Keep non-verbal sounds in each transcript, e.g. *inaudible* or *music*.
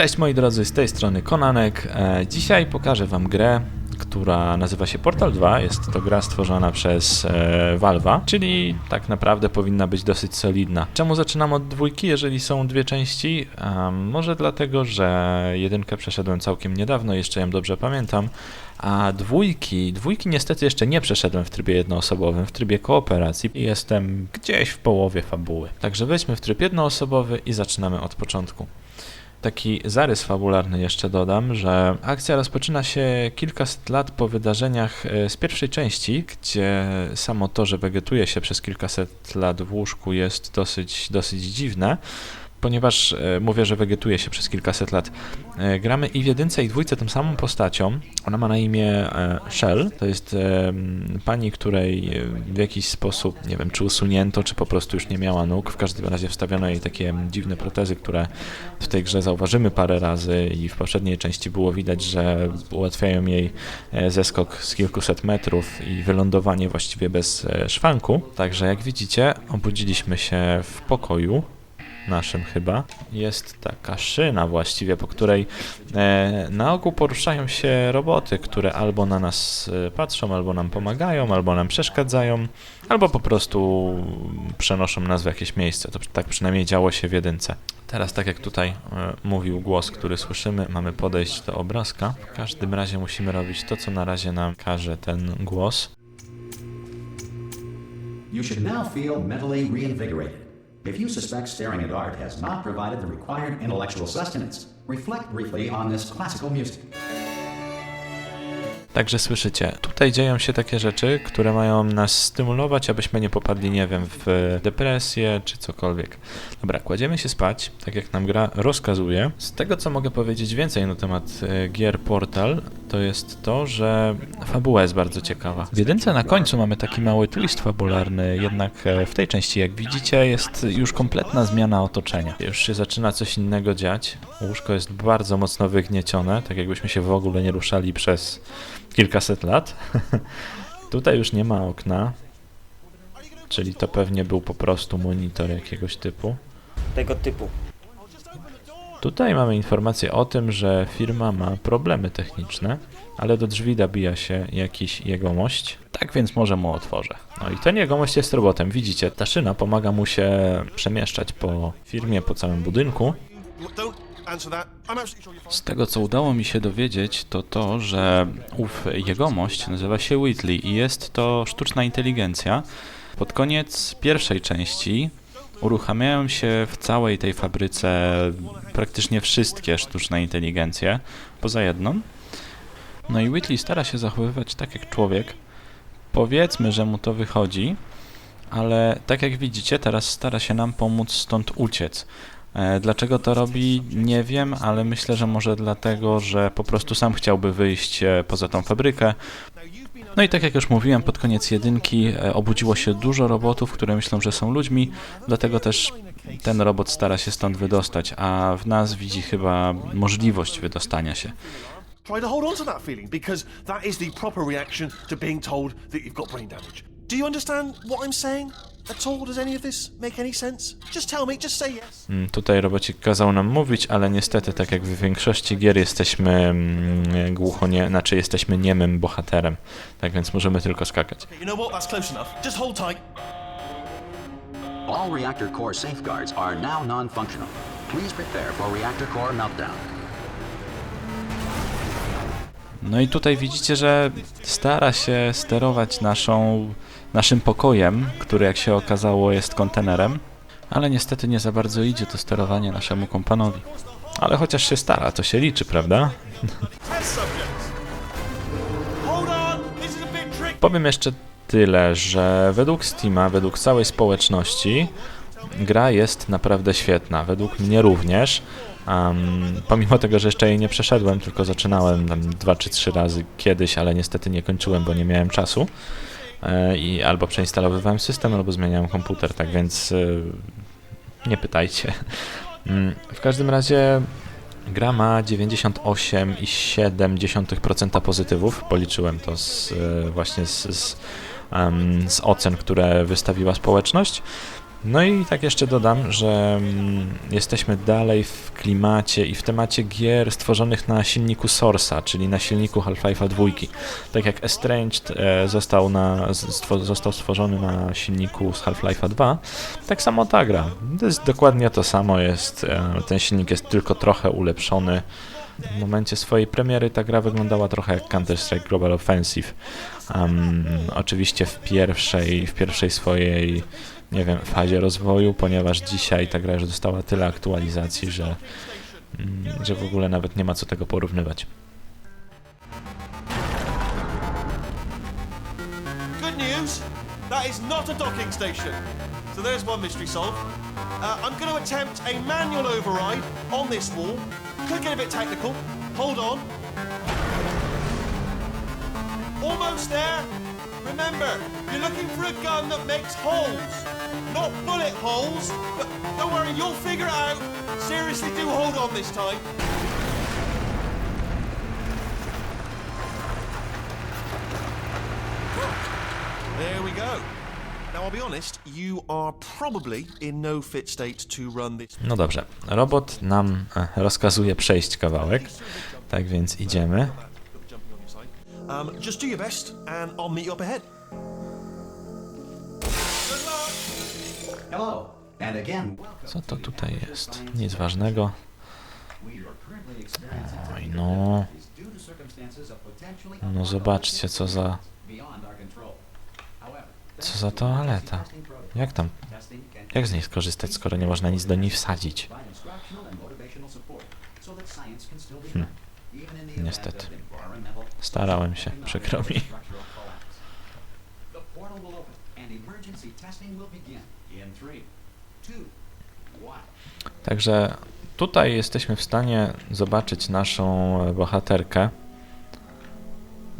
Cześć moi drodzy, z tej strony Konanek. E, dzisiaj pokażę wam grę, która nazywa się Portal 2. Jest to gra stworzona przez e, czyli tak naprawdę powinna być dosyć solidna. Czemu zaczynam od dwójki, jeżeli są dwie części? E, może dlatego, że jedynkę przeszedłem całkiem niedawno, jeszcze ją dobrze pamiętam, a dwójki, dwójki niestety jeszcze nie przeszedłem w trybie jednoosobowym, w trybie kooperacji i jestem gdzieś w połowie fabuły. Także wejdźmy w tryb jednoosobowy i zaczynamy od początku. Taki zarys fabularny jeszcze dodam, że akcja rozpoczyna się kilkaset lat po wydarzeniach e, z pierwszej części, gdzie samo to, że wegetuje się przez kilkaset lat w łóżku jest dosyć, dosyć dziwne, ponieważ e, mówię, że wegetuje się przez kilkaset lat. E, gramy i w jedynce i dwójce tą samą postacią. Ona ma na imię e, Shell. To jest pani, której w jakiś sposób, nie wiem, czy usunięto, czy po prostu już nie miała nóg. W każdym razie wstawiono jej takie dziwne protezy, które w tej grze zauważymy parę razy i w poprzedniej części było widać, że ułatwiają jej zeskok z kilkuset metrów i wylądowanie właściwie bez szwanku. Także jak widzicie, obudziliśmy się w pokoju naszym chyba, jest taka szyna właściwie, po której e, na ogół poruszają się roboty, które albo na nas e, patrzą, albo nam pomagają, albo nam przeszkadzają, albo po prostu przenoszą nas w jakieś miejsce. To tak przynajmniej działo się w jedynce. Teraz, tak jak tutaj e, mówił głos, który słyszymy, mamy podejść do obrazka. W każdym razie musimy robić to, co na razie nam każe ten głos. You should now feel mentally reinvigorated. If you suspect staring at art has not provided the required intellectual sustenance, reflect briefly on this classical music. Także słyszycie, tutaj dzieją się takie rzeczy, które mają nas stymulować, abyśmy nie popadli, nie wiem, w depresję czy cokolwiek. Dobra, kładziemy się spać, tak jak nam gra rozkazuje. Z tego, co mogę powiedzieć więcej na temat e, gier Portal, to jest to, że fabuła jest bardzo ciekawa. W jedynce na końcu mamy taki mały twist fabularny, jednak e, w tej części, jak widzicie, jest już kompletna zmiana otoczenia. Już się zaczyna coś innego dziać. Łóżko jest bardzo mocno wygniecione, tak jakbyśmy się w ogóle nie ruszali przez kilkaset lat. *laughs* Tutaj już nie ma okna, czyli to pewnie był po prostu monitor jakiegoś typu. tego typu. Tutaj mamy informację o tym, że firma ma problemy techniczne, ale do drzwi dobija się jakiś jegomość. Tak więc może mu otworzę. No i ten jegomość jest robotem. Widzicie, ta szyna pomaga mu się przemieszczać po firmie, po całym budynku. Z tego co udało mi się dowiedzieć, to to, że ów jegomość nazywa się Whitley i jest to sztuczna inteligencja. Pod koniec pierwszej części uruchamiają się w całej tej fabryce praktycznie wszystkie sztuczne inteligencje, poza jedną. No i Whitley stara się zachowywać tak jak człowiek. Powiedzmy, że mu to wychodzi, ale tak jak widzicie, teraz stara się nam pomóc stąd uciec. E, Dlaczego to robi, nie wiem, ale myślę, że może dlatego, że po prostu sam chciałby wyjść e, poza tą fabrykę. No i tak jak już mówiłem, pod koniec jedynki e, obudziło się dużo robotów, które myślą, że są ludźmi, dlatego też ten robot stara się stąd wydostać, a w nas widzi chyba możliwość wydostania się. Try to hold on to that feeling because that is the proper reaction to being told that you've got brain damage. Do you understand what I'm saying? At all? Does any of this make any sense? Just tell me, just say yes. Mm, Tutaj robocik kazał nam mówić, ale niestety, tak jak w większości gier, jesteśmy mm, głuchonie, znaczy jesteśmy niemym bohaterem, tak więc możemy tylko skakać. You know what? That's close enough. Just hold tight. All reactor core safeguards are now non-functional. Please prepare for reactor core meltdown. No i tutaj widzicie, że stara się sterować naszą, naszym pokojem, który jak się okazało jest kontenerem, ale niestety nie za bardzo idzie to sterowanie naszemu kompanowi. Ale chociaż się stara, to się liczy, prawda? Powiem jeszcze tyle, że według Steama, według całej społeczności, gra jest naprawdę świetna. Według mnie również. Um, pomimo tego, że jeszcze jej nie przeszedłem, tylko zaczynałem tam dwa czy trzy razy kiedyś, ale niestety nie kończyłem, bo nie miałem czasu. E, I albo przeinstalowywałem system, albo zmieniałem komputer, tak więc e, nie pytajcie. Mm, W każdym razie gra ma 98,7% pozytywów. Policzyłem to z, e, właśnie z, z, z ocen, które wystawiła społeczność. No i tak jeszcze dodam, że mm, jesteśmy dalej w klimacie i w temacie gier stworzonych na silniku Source'a, czyli na silniku Half-Life'a 2. Tak jak Estranged e, został, na, został stworzony na silniku z Half-Life'a 2, tak samo ta gra. To jest dokładnie to samo, jest, e, ten silnik jest tylko trochę ulepszony. W momencie swojej premiery ta gra wyglądała trochę jak Counter-Strike Global Offensive. Em, oczywiście w pierwszej, w pierwszej swojej nie wiem, fazie rozwoju, ponieważ dzisiaj ta gra już dostała tyle aktualizacji, że, mm, że w ogóle nawet nie ma co tego porównywać. Good news. That is not a docking station. So there's one mystery solved. Uh, I'm going to attempt a manual override on this wall. Could get a bit technical. Hold on. Almost there. Remember, you're looking for a gun that makes holes. Not bullet holes, but don't worry, you'll figure it out. Seriously, do hold on this time. There we go. Now, I'll be honest, you are probably in no fit state to run this. No dobrze, robot nam e, rozkazuje przejść kawałek, tak więc idziemy. Um, just do your best, and I'll meet you up ahead. Hello, and again, Co to tutaj jest? Nic ważnego. Oj no, no zobaczcie co za, co za toaleta. Jak tam, jak z niej skorzystać, skoro nie można nic do niej wsadzić? event Niestety. Starałem się, przykro mi. Także tutaj jesteśmy w stanie zobaczyć naszą bohaterkę.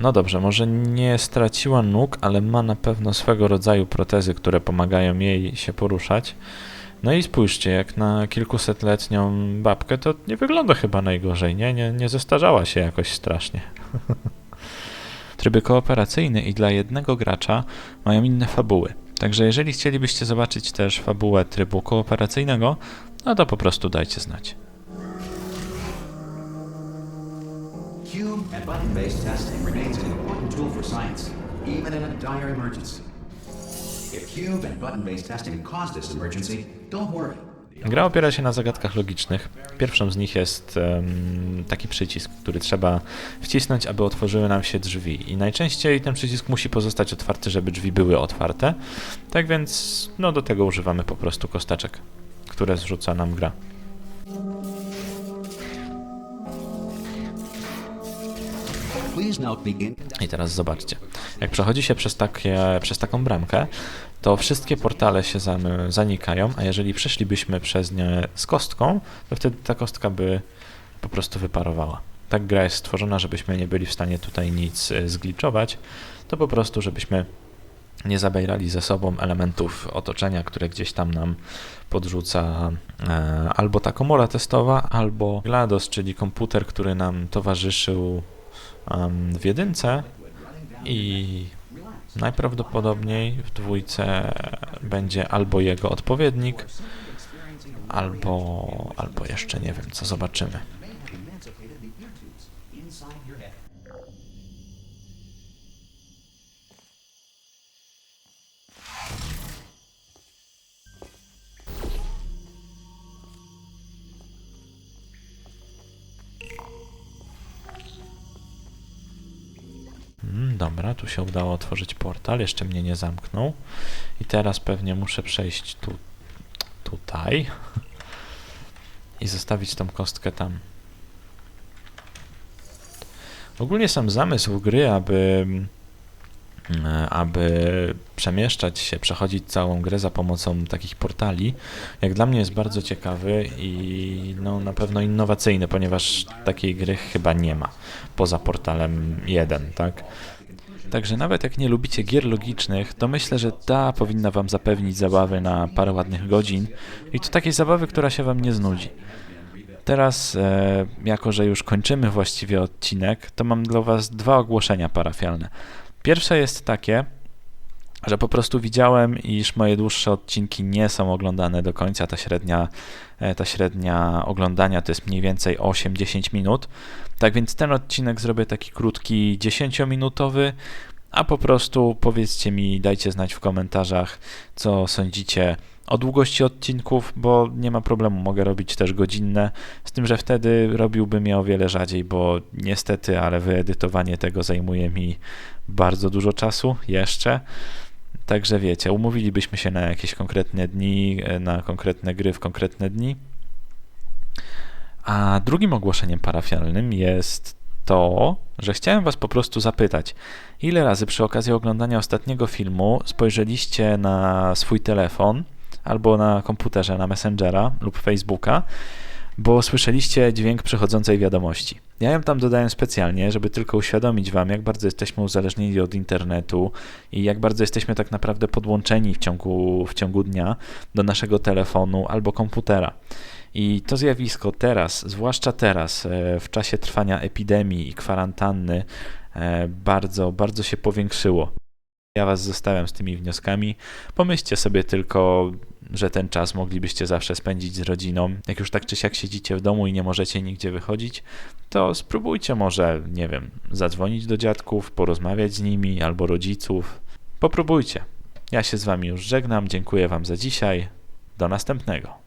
No dobrze, może nie straciła nóg, ale ma na pewno swego rodzaju protezy, które pomagają jej się poruszać. No i spójrzcie, jak na kilkusetletnią babkę, to nie wygląda chyba najgorzej, nie? Nie, nie zestarzała się jakoś strasznie. *laughs* Tryby kooperacyjne i dla jednego gracza mają inne fabuły. Także jeżeli chcielibyście zobaczyć też fabułę trybu kooperacyjnego, no to po prostu dajcie znać. Cube and button-based testing remains an important tool for science, even in a dire emergency. If cube and button-based testing caused this emergency, don't worry. Gra opiera się na zagadkach logicznych. Pierwszą z nich jest em, taki przycisk, który trzeba wcisnąć, aby otworzyły nam się drzwi. I najczęściej ten przycisk musi pozostać otwarty, żeby drzwi były otwarte. Tak więc no, do tego używamy po prostu kosteczek, które zrzuca nam gra. I teraz zobaczcie. Jak przechodzi się przez, takie, przez taką bramkę, to wszystkie portale się zanikają, a jeżeli przeszlibyśmy przez nie z kostką, to wtedy ta kostka by po prostu wyparowała. Tak gra jest stworzona, żebyśmy nie byli w stanie tutaj nic y, zgliczować, to po prostu, żebyśmy nie zabierali ze sobą elementów otoczenia, które gdzieś tam nam podrzuca e, albo ta komora testowa, albo GLaDOS, czyli komputer, który nam towarzyszył w jedynce i najprawdopodobniej w dwójce będzie albo jego odpowiednik, albo, albo jeszcze nie wiem, co zobaczymy. Dobra, tu się udało otworzyć portal, jeszcze mnie nie zamknął. I teraz pewnie muszę przejść tu, tutaj i zostawić tą kostkę tam. Ogólnie sam zamysł gry, aby, aby przemieszczać się, przechodzić całą grę za pomocą takich portali, jak dla mnie jest bardzo ciekawy i no, na pewno innowacyjny, ponieważ takiej gry chyba nie ma poza portalem 1, tak? Także nawet jak nie lubicie gier logicznych, to myślę, że ta powinna wam zapewnić zabawy na parę ładnych godzin i to takiej zabawy, która się wam nie znudzi. Teraz, e, jako że już kończymy właściwie odcinek, to mam dla was dwa ogłoszenia parafialne. Pierwsze jest takie, że po prostu widziałem, iż moje dłuższe odcinki nie są oglądane do końca. Ta średnia, e, ta średnia oglądania to jest mniej więcej 8-10 minut. Tak więc ten odcinek zrobię taki krótki, 10-minutowy, a po prostu powiedzcie mi, dajcie znać w komentarzach, co sądzicie o długości odcinków, bo nie ma problemu, mogę robić też godzinne, z tym, że wtedy robiłbym je o wiele rzadziej, bo niestety, ale wyedytowanie tego zajmuje mi bardzo dużo czasu jeszcze. Także wiecie, umówilibyśmy się na jakieś konkretne dni, na konkretne gry w konkretne dni. A drugim ogłoszeniem parafialnym jest to, że chciałem Was po prostu zapytać, ile razy przy okazji oglądania ostatniego filmu spojrzeliście na swój telefon albo na komputerze, na Messengera lub Facebooka, bo słyszeliście dźwięk przychodzącej wiadomości. Ja ją tam dodałem specjalnie, żeby tylko uświadomić Wam, jak bardzo jesteśmy uzależnieni od internetu i jak bardzo jesteśmy tak naprawdę podłączeni w ciągu, w ciągu dnia do naszego telefonu albo komputera. I to zjawisko teraz, zwłaszcza teraz, e, w czasie trwania epidemii i kwarantanny, e, bardzo, bardzo się powiększyło. Ja Was zostawiam z tymi wnioskami. Pomyślcie sobie tylko, że ten czas moglibyście zawsze spędzić z rodziną. Jak już tak czy siak siedzicie w domu i nie możecie nigdzie wychodzić, to spróbujcie może, nie wiem, zadzwonić do dziadków, porozmawiać z nimi albo rodziców. Popróbujcie. Ja się z Wami już żegnam. Dziękuję Wam za dzisiaj. Do następnego.